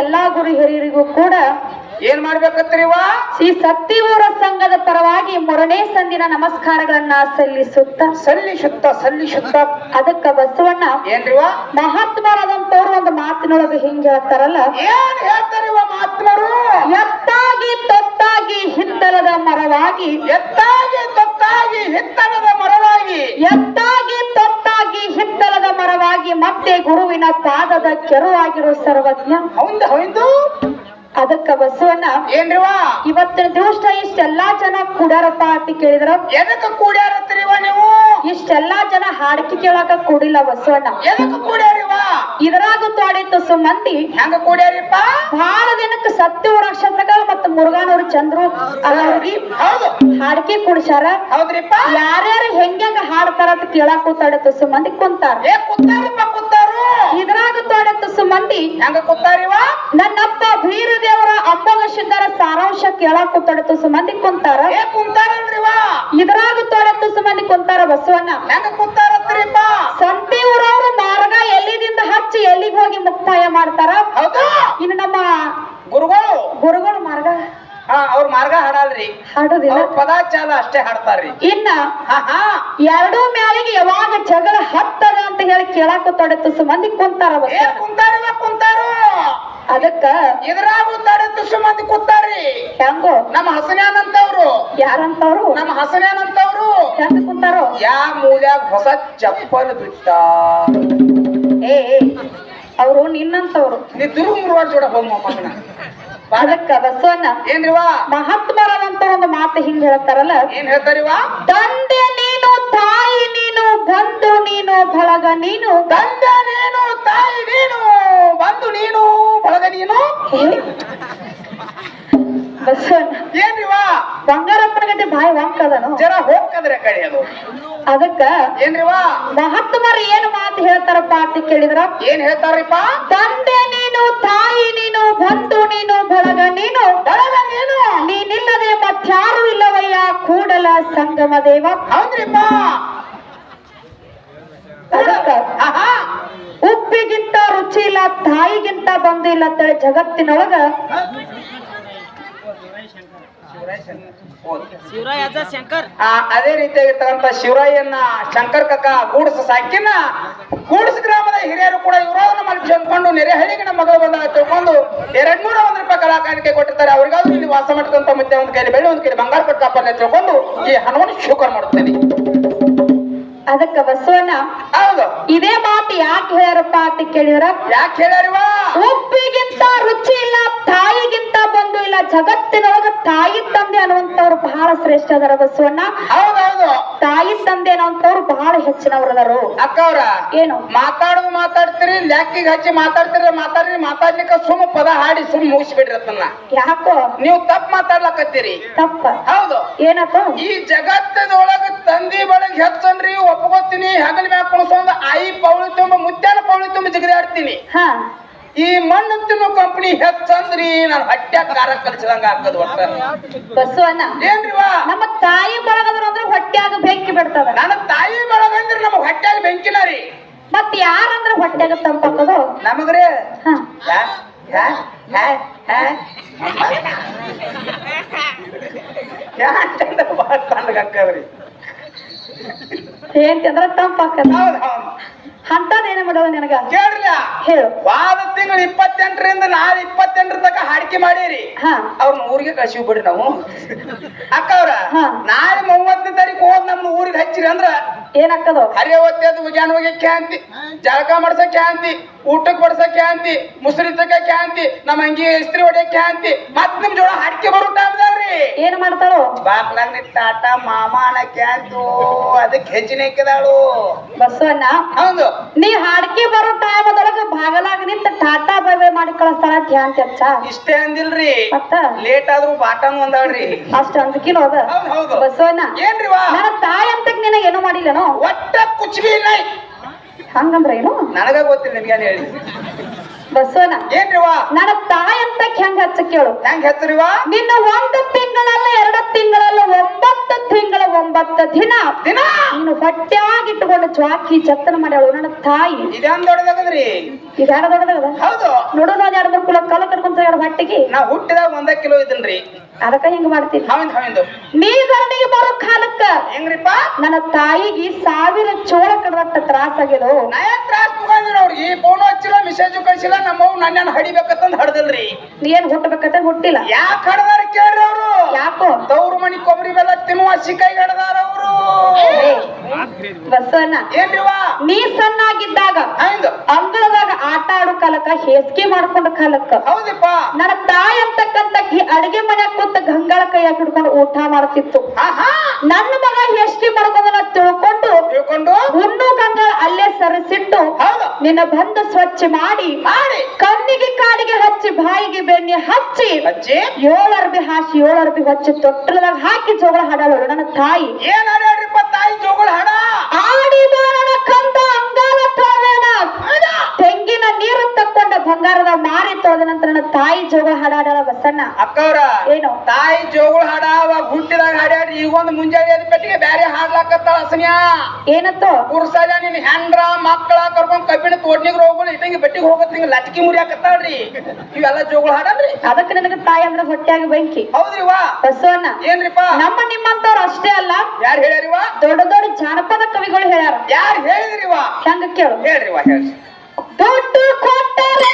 ಎಲ್ಲಾ ಗುರು ಹಿರಿಯರಿಗೂ ಕೂಡ ಏನ್ ಮಾಡ್ಬೇಕತ್ರಿವ ಶ್ರೀ ಸತ್ಯವೂರ ಸಂಘದ ಪರವಾಗಿ ಮೂರನೇ ಸಂದಿನ ನಮಸ್ಕಾರಗಳನ್ನ ಸಲ್ಲಿಸುತ್ತ ಸಲ್ಲಿಸುತ್ತ ಸಲ್ಲಿಸುತ್ತ. ಅದಕ್ಕ ಬಸವಣ್ಣ ಏನ್ರಿವ ಮಹಾತ್ಮರಾದಂತವ್ರು ಒಂದು ಮಾತಿನೊಳಗೆ ಹಿಂಗ ಹೇಳ್ತಾರಲ್ಲ ಏನ್ ಹೇಳ್ತಾರಿವ ಮಾತ್ಮರು ಎತ್ತಾಗಿ ತೊತ್ತಾಗಿ ಹಿತ್ತಲದ ಮರವಾಗಿ ಎತ್ತಾಗಿ ತೊತ್ತಾಗಿ ಹಿತ್ತಲದ ಮರವಾಗಿ. ಎತ್ತಾಗಿ ಮತ್ತೆ ಗುರುವಿನ ಪಾದದ ಕೆರುವಾಗಿರೋ ಸರ್ವಜ್ಞ. ಹೌದು ಹೌದು. ಅದಕ್ಕ ಬಸವಣ್ಣ ಏನ್ರಿವ? ಇವತ್ತಿನ ದಿವಸ ಇಷ್ಟೆಲ್ಲಾ ಜನ ಕೂಡ್ಯಾರಪ್ಪ ಅಂತ ಕೇಳಿದ್ರ. ಎದಕ್ಕ ಕೂಡ್ಯಾರತ್ರಿವ ನೀವು? ಇಷ್ಟೆಲ್ಲಾ ಜನ ಹಾಡಿಕೆ ಕೇಳಾಕ ಕೂಡಿಲ್ಲ ಬಸವಣ್ಣ. ಎದಕ್ಕ ಕೂಡ್ಯಾರಿವ? ಇದ್ರಾಗ ತೋಡಿತ್ತು ಸುಮಂದಿ ಹೆಂಗ ಕೂಡ್ಯಾರಿಪ್ಪ? ಬಹಳ ದಿನಕ್ಕೆ ಸತ್ಯವ ನಕ್ಷತ್ರಗ ಮತ್ತ ಮುರುಗನವರ ಚಂದ್ರು ಅವ್ರಿಗೆ ಹೌದು. ಹಾಡಿಕೆ ಕುಡಿಸ್ಯಾರ. ಹೌದ್ರಿಪ್ಪ? ಯಾರ್ಯಾರು ಹೆಂಗ ಹಾಡ್ತಾರ ಅಂತ ಕೇಳಾಕ ಕೂತಾಡತ್ತು ಸುಮಂದಿ ಕುಂತಾರ. ಏ ಇದ್ರಾಗ ತೋಡತ್ತು ಸುಮಂದಿ ಹೆಂಗ ಕುತ್ತಾರಿವ ನನ್ನಪ್ಪ ಬೀರದೇವರ ಅಂಬಗ ಸಿದ್ಧರ ಸಾರಾಂಶ ಕೇಳಾಕ ಕೂತಾಡತ್ತು ಸುಮಂದಿ ಕುಂತಾರ. ಏ ಕುಂತಾರಲ್ರಿವ? ಇದ್ರಾಗ ತೋಡತ್ತು ಸುಮಂದಿ ಕುಂತಾರ ಬಸವಣ್ಣ. ಹೆಂಗ ಕುಂತಾರತ್ರಿಪ್ಪ? ಸಂತಿ ಊರವ್ರು ಮಾರ್ಗ ಎಲ್ಲಿದಿಂದ ಹಚ್ಚಿ ಎಲ್ಲಿಗೆ ಹೋಗಿ ಮುಕ್ತಾಯ ಮಾಡ್ತಾರ? ಹೌದು. ಇನ್ನು ನಮ್ಮ ಗುರುಗಳು. ಗುರುಗಳು ಮಾರ್ಗ. ಆ ಅವ್ರ ಮಾರ್ಗ ಹಾಡಲ್ರಿ. ಹಾಡೋದಿಲ್ಲ. ಪದಾಚಾರ ಅಷ್ಟೇ ಹಾಡ್ತಾರ್ರಿ. ಇನ್ನ ಎರಡೂ ಮ್ಯಾಲಿಗೆ ಯಾವಾಗ ಜಗಳ ಹತ್ತದ ಅಂತ ಹೇಳಿ ಕೇಳಾಕ ತೊಡತ್ತು ಸುಮಂದಿ ಕುಂತಾರ. ಕುಂತಾರಿವ ಕುಂತಾರು. ಅದಕ್ಕ ಇದ್ರಾಗ ಉದ್ದಾಡತ್ತು ಸುಮಂದಿ ಕುತ್ತಾರಿ ಹೆಂಗೋ? ನಮ್ಮ ಹಸನ್ಯಾನಂತವ್ರು. ಯಾರಂತವ್ರು? ನಮ್ಮ ಹಸನ್ಯಾನಂತವ್ರು. ಹೆಂಗ ಕುಂತಾರೋ? ಯಾ ಮೂಲ್ಯಾಗ ಹೊಸ ಚಪ್ಪಲ್ ಬಿಟ್ಟ. ಏ ಅವರು ನಿನ್ನಂತವ್ರು. ನೀ ದುರ್ಮುರುವಾಡ್ ಜೋಡ ಹೋಗ್ ಮಗನ ಅದಕ್ಕ ಬಸವಣ್ಣ ಏನ್ರಿವಾ ಮಹಾತ್ಮರಾದಂತ ಒಂದು ಮಾತು ಹಿಂಗ್ ಹೇಳ್ತಾರಲ್ಲ ಏನ್ ಹೇಳ್ತಾರಿವಾ? ತಂದೆ ಬಂಧು ನೀನು ಬಳಗ ನೀನು ಗಂಗ ನೀನು ತಾಯಿ ನೀನು ಬಂದು ನೀನು ಬಳಗ ನೀನು. ಏನ್ರಿವ ಬಂಗಾರಪ್ಪನ ಗಂಟೆ ಬಾಯಿ ವಂಕದನು ಜರ ಹೋಗ್ಕದ್ರೆ ಕಡೆ ಅದು. ಅದಕ್ಕ ಏನ್ರಿವ ಮಹಾತ್ಮರು ಏನು ಮಾತು ಹೇಳ್ತಾರಪ್ಪ ಅಂತ ಕೇಳಿದ್ರ? ಏನ್ ಹೇಳ್ತಾರಿಪ್ಪ ತಂದೆ ನೀನು ತಾಯಿ ನೀನು ಬಂಧು ನೀನು ಬಳಗ ನೀನು. ಬಳಗ ನೀನು. ನೀನಿಲ್ಲದೆ ಮತ್ತಾರು ಇಲ್ಲವಯ್ಯ ಕೂಡಲ ಸಂಗಮ ದೇವ. ಹೌದ್ರಿಪ್ಪ. ಆಹಾ! ಉಪ್ಪಿಗಿಂತ ರುಚಿ ಇಲ್ಲ ತಾಯಿಗಿಂತ ಬಂದು ಇಲ್ಲ ಅಂತೇಳಿ ಜಗತ್ತಿನೊಳಗ ಅದೇ ರೀತಿಯಾಗಿರ್ತಕ್ಕಂಥ ಶಿವರಾಯನ್ನ ಶಂಕರ್ ಕಕ್ಕ ಗೂಡ್ಸ ಸಾಕಿನ ಗೂಡ್ಸ್ ಗ್ರಾಮದ ಹಿರಿಯರು ಕೂಡ ಇವರನ್ನ ನಮ್ಮಲ್ಲಿ ಚಂದ್ಕೊಂಡು ನೆರೆಹಳ್ಳಿಗೆ ನಮ್ಮ ಮಗಳು ಬಂದ ತಿಳ್ಕೊಂಡು ಎರಡ್ ನೂರ ಒಂದ್ ರೂಪಾಯಿ ಕಲಾಕಾರಿಕೆ ಕೊಟ್ಟಿರ್ತಾರೆ. ಅವ್ರಿಗಾದ್ರೂ ಇಲ್ಲಿ ವಾಸ ಮಾಡ್ತಂತ ಮತ್ತೆ ಒಂದ್ ಕೈಲಿ ಬೆಳ್ಳಿ ಒಂದ್ ಕೈಲಿ ಬಂಗಾರ ಕೊಟ್ಟು ಕಾಪಲ್ಲ ತಿಳ್ಕೊಂಡು ಈ ಹಣವನ್ನು ಶುಕರ್ ಮಾಡುತ್ತೇನೆ. ಅದಕ್ಕ ಬಸವಣ್ಣ ಹೌದು. ಇದೇ ಮಾತು ಯಾಕೆ ಹೇಳ್ಯಾರಪ್ಪ ಅಂತ ಕೇಳಿದ್ರ? ಯಾಕೆ ಹೇಳ್ಯಾರಿವ? ಉಪ್ಪಿಗಿಂತ ರುಚಿ ಇಲ್ಲ ತಾಯಿಗಿಂತ ಬಂದು ಇಲ್ಲ ಜಗತ್ತಿನೊಳಗ ತಾಯಿ ತಂದೆ ಅನ್ನುವಂತವ್ರು ಬಹಳ ಶ್ರೇಷ್ಠ ಅದರ ಬಸವಣ್ಣ. ಹೌದೌದು ತಾಯಿ ತಂದೆ ಅನ್ನುವಂಥವ್ರು ಬಹಳ ಹೆಚ್ಚಿನವ್ರದಾರು ಅಕ್ಕ ಅವ್ರ ಏನು? ಮಾತಾಡುದು ಮಾತಾಡ್ತೀರಿ ಲ್ಯಾಕಿಗೆ ಹಚ್ಚಿ ಮಾತಾಡ್ತೀರಿ ಮಾತಾಡ್ರಿ ಮಾತಾಡ್ಲಿಕ್ಕ ಸುಮ್ ಪದ ಹಾಡಿ ಸುಮ್ ಮುಗಿಸ್ಬಿಡ್ರಿ ಅದನ್ನ ಯಾಕೋ? ನೀವು ತಪ್ಪು ಮಾತಾಡ್ಲಕತ್ತೀರಿ. ತಪ್ಪ. ಹೌದು. ಏನಪ್ಪ? ಈ ಜಗತ್ತದೊಳಗ ತಂದಿ ಬಳಗ ಹೆಚ್ಚನ್ರಿ ಒಪ್ಕೋತೀನಿ ಹಗಲ್ ಮ್ಯಾಪ್ ಕುಣಿಸೊಂದು ಆಯಿ ಪೌಳಿ ತುಂಬ ಮುತ್ಯಾನ ಪೌಳಿ ತುಂಬ ಜಿಗಿದಾಡ್ತೀನಿ. ಹಾ. ಈ ಮಣ್ಣು ತಿನ್ನೋ ಕಂಪನಿ ಹೆಚ್ಚಂದ್ರಿ ನಾನು ಹಟ್ಟ್ಯಾಗ ಕಾರ ಕಲಿಸಿದಂಗ ಆಗ್ತದ ಒಟ್ಟ. ಬಸವಣ್ಣ ಏನ್ರಿವಾ ನಮ್ಮ ತಾಯಿ ಬಳಗದ್ರು ಅಂದ್ರೆ ಹೊಟ್ಯಾಗ ಬೆಂಕಿ ಬಿಡ್ತದ. ನನ್ನ ತಾಯಿ ಬಳಗಂದ್ರೆ ನಮ್ಮ ಹೊಟ್ಟ್ಯಾಗ ಬೆಂಕಿನ ರೀ. ಮತ್ ಯಾರಂದ್ರ ಹೊಟ್ಯಾಗ ತಂಪಾಕದು ನಮಗ್ರಿ? ಹಾ. ಯಾ ಯಾ ಯಾ ಯಾ? ಯಾ ಚಂದ ಬಾಳ ಕಂಡಗಾಕದ್ರಿ ತಂಪಾಕದ ಹೌದ್ ಹೌದ್. ಅಂತದೇನ ಮಾಡೋದು ನಿನಗ? ಕೇಳ್ರಲ್ಲ ಹೇಳು. ವಾದ ತಿಂಗಳು ಇಪ್ಪತ್ತೆಂಟರಿಂದ ನಾಳೆ ಇಪ್ಪತ್ತೆಂಟರ ತನಕ ಹಾಡಿಕೆ ಮಾಡೀರಿ. ಹಾ. ಅವ್ರನ್ನ ಊರಿಗೆ ಕಳ್ಸಿವ್ ಬಿಡ್ರಿ ನಾವು. ಅಕ್ಕ ಅವ್ರ. ನಾಳೆ ಮೂವತ್ತನೇ ತಾರೀಕು ಹೋದ್ ನಮ್ಮ ಊರಿಗೆ ಹಚ್ಚಿರಿ ಅಂದ್ರ ಏನಾಗ್ತದ? ಹರಿಯ ಒತ್ತೆದ್ ಉಗ್ಯಾನ ಹೋಗ್ಯಕ್ಕೆ ಕ್ಯಾಂತಿ ಜಳಕ ಮಾಡ್ಸಕ್ಕೆ ಅಂತಿ ಊಟಕ್ಕೆ ಬಡ್ಸಕ್ಕೆ ಕ್ಯಾಂತಿ ಮುಸ್ರಿ ತಗಕ್ಕೆ ಕ್ಯಾಂತಿ ನಮ್ಮ ಅಂಗಿ ಇಸ್ತ್ರಿ ಹೊಡ್ಯಕ್ಕೆ ಕ್ಯಾಂತಿ ಮತ್ ನಿಮ್ ಜೋಳ ಹಾಡಿಕೆ ಬರೋ ಟೈಮ್ದಾಗ್ರಿ ಏನ್ ಮಾಡ್ತಾಳು? ಬಾಕ್ಲಾಗ ನಿಂತ ಟಾಟ ಮಾಮ ಅನ್ನಕ್ಕೆ ಅಂತು ಅದಕ್ಕೆ ಹೆಚ್ಚಿನ ಹಾಕಿದಾಳು ಬಸವಣ್ಣ ಹೌದು. ನೀ ಹಾಡ್ಕಿ ಬರೋ ಟೈಮದೊಳಗ ಬಾಗಲಾಗ ನಿಂತ ಟಾಟಾ ಬೈ ಬೈ ಮಾಡಿ ಕಳಿಸ್ತಾಳ ಧ್ಯಾನ್ ತೆಚ್ಚ ಇಷ್ಟೇ ಅಂದಿಲ್ರಿ. ಮತ್ತ ಲೇಟ್ ಆದ್ರೂ ಬಾಟನ್ ಒಂದಾಳ್ರಿ. ಅಷ್ಟ ಅಂದಕಿನ ಹೋದ ಹೌದು. ಬಸವಣ್ಣ ಏನ್ರಿ ವಾ? ನನ್ನ ತಾಯಿ ಅಂತ ನಿನಗೇನು ಮಾಡಿಲ್ಲನೋ? ಒಟ್ಟ ಕುಚ್ಬಿ ನೈ ಹಂಗಂದ್ರ ಏನು? ನನಗ ಗೊತ್ತಿಲ್ಲ ನಿಮ್ಗೇನ್ ಹೇಳಿ? ಬಸವನ ಏನ್ರಿವ ನನ್ನ ತಾಯಿ ಅಂತ ಹೆಂಗ ಹಚ್ಚ ಕೇಳು. ಹೆಂಗ್ ಹೆಸರಿವಾ ನಿನ್ನ ಒಂದು ತಿಂಗಳಲ್ಲ ಎರಡು ತಿಂಗಳಲ್ಲ ಒಂಬತ್ತು ತಿಂಗಳ ಒಂಬತ್ತು ದಿನ. ದಿನ? ನೀನು ಹೊಟ್ಟೆಯಾಗಿಟ್ಟುಕೊಂಡು ಚಾಕಿ ಚತ್ತನ ಮಾಡ್ಯಾಳು ನನ್ನ ತಾಯಿ. ಇದೇನ್ ದೊಡ್ಡದಾಗದ್ರಿ? ಇದ್ಯಾರ ದೊಡ್ಡದ ಹೌದು. ನೋಡು ನೋಡಿ ಎರಡು ಮೂರು ಕುಲ ಕಲ ಕಟ್ಕೊಂತ ಹೊಟ್ಟಿಗೆ. ನಾ ಹುಟ್ಟಿದಾಗ ಒಂದ ಕಿಲೋ ಇದನ್ರಿ ಅದಕ್ಕ ಹಿಂಗ ಮಾಡ್ತೀನಿ ಹೌದು ಹೌದು ನೀ ಹೆಂಗ್ರಿಪ್ಪ? ನನ್ನ ತಾಯಿಗೆ ಸಾವಿರ ಚೋಳ ಕಡದಟ್ಟ ತ್ರಾಸಾಗಿರೋ ನಾ ಯಾಕ್ ತ್ರಾಸ್ ಅವ್ರಿಗೆ ಫೋನ್ ಹಚ್ಚಿಲ್ಲ ಮೆಸೇಜ್ ಕಳಿಸಿಲ್ಲ ನಮ್ಮವ್ ನನ್ನ ಹಡಿಬೇಕಂತ ಹಡ್ದಲ್ರಿ. ನೀ ಏನ್ ಹುಟ್ಟಬೇಕಂತ ಹುಟ್ಟಿಲ್ಲ? ಯಾಕೆ ಹಡ್ದಾರ ಕೇಳ್ರಿ ಅವ್ರು? ಯಾಕೋ ತವ್ರ ಮಣಿ ಕೊಬ್ಬರಿ ಬೆಲ್ಲ ತಿನ್ನುವ ಸಿಕ್ಕೈ ಹಡ್ದಾರ ಅವರು? ಬಸವಣ್ಣ ಏನ್ರಿವ ನೀ ಸಣ್ಣಾಗಿದ್ದಾಗ ಅಂಗಳದಾಗ ಆಟ ಆಡೋ ಕಾಲಕ್ಕ ಹೇಸಿಗೆ ಮಾಡ್ಕೊಂಡ ಕಾಲಕ್ಕ ಹೌದಪ್ಪ. ನನ್ನ ತಾಯಿ ಅಂತಕ್ಕಂತ ಅಡಿಗೆ ಮನ್ಯಾಗ ಕೂತ ಗಂಗಾಳ ಕೈಯಾಗ ಹಿಡ್ಕೊಂಡು ಊಟ ಮಾಡ್ತಿತ್ತು. ನನ್ನ ಮಗ ಎಷ್ಟಿ ಮಾಡ್ಕೊಂಡನ ತಿಳ್ಕೊಂಡು ತಿಳ್ಕೊಂಡು? ಹುಣ್ಣು ಗಂಗಾಳ ಅಲ್ಲೇ ಸರಿಸಿಟ್ಟು ಹೌದು. ನಿನ್ನ ಬಂದ ಸ್ವಚ್ಛ ಮಾಡಿ ಮಾಡಿ. ಕಣ್ಣಿಗೆ ಕಾಲಿಗೆ ಹಚ್ಚಿ ಬಾಯಿಗೆ ಬೆಣ್ಣೆ ಹಚ್ಚಿ ಏಳು ಅರ್ಬಿ ಹಾಸಿ ಏಳು ಅರ್ಬಿ ಹಚ್ಚಿ ತೊಟ್ಟಲದಾಗ ಹಾಕಿ ಜೋಗಳ ಹಾಡಲ್ಲ ನನ್ನ ತಾಯಿ ಏನ್ ತಾಯಿ ಜೋಗಳ ಹಾಡ? ಆಡಿ ಬಾರಣ ಕಂದ ಅಂಗಾಲ ತೋವೇನ ತೆಂಗಿನ ನೀರು ತಕ್ಕೊಂಡ ಬಂಗಾರದ ಮಾರಿ ತೊಳೆದ ನಂತರ ತಾಯಿ ಜೋಗ ಹಾಡಾಡಲ್ಲ ಬಸಣ್ಣ. ಅಕ್ಕವ್ರ ಏನು? ತಾಯಿ ಜೋಗಳ ಹಾಡ ಅವಾಗ ಹುಟ್ಟಿದಾಗ ಹಾಡ್ಯಾಡ್ರಿ ಈಗ ಒಂದು ಮುಂಜಾನೆ ಪೆಟ್ಟಿಗೆ ಬ್ಯಾರೆ ಹಾಡ್ಲಾಕತ್ತಾಳ ಅಸನ್ಯಾ ಏನತ್ತು? ಕುರ್ಸಾಲ ನಿನ್ ಹೆಂಡ್ರ ಮಕ್ಕಳ ಕರ್ಕೊಂಡ್ ಕಬ್ಬಿಣ ತೋಡ್ನಿಗ್ ಹೋಗ್ಬೋದು ಇಟ್ಟಂಗಿ ಬೆಟ್ಟಿಗೆ ಹೋಗತ್ ನಿಂಗೆ ಲಟ್ಕಿ ಮುರಿಯಾಕತ್ತಾಳ್ರಿ. ಇವೆಲ್ಲ ಜೋಗಳ ಹಾಡಲ್ರಿ ಅದಕ್ಕೆ ನನಗೆ ತಾಯಿ ಅಂದ್ರೆ ಹೊಟ್ಟೆಯಾಗಿ ಬೆಂಕಿ. ಹೌದ್ರಿ ವಾ ಬಸವಣ್ಣ ಏನ್ರಿಪ್ಪ? ನಮ್ಮ ನಿಮ್ಮಂತವ್ರು ಅಷ್ಟೇ ಅಲ್ಲ. ಯಾರು ಹೇಳ್ಯಾರಿವ ದೊಡ್ಡ ದೊಡ್ಡ ಜಾನಪದ ಕವಿಗಳು ಹೇಳ್ಯಾರ. ಯಾರು ಹೇಳಿದ್ರಿವ ಹೆಂಗ ಕೇಳು. ಹೇಳ್ರಿವ ಹೇಳ್ರಿ. ದುಡ್ಡು ಕೊಟ್ಟರೆ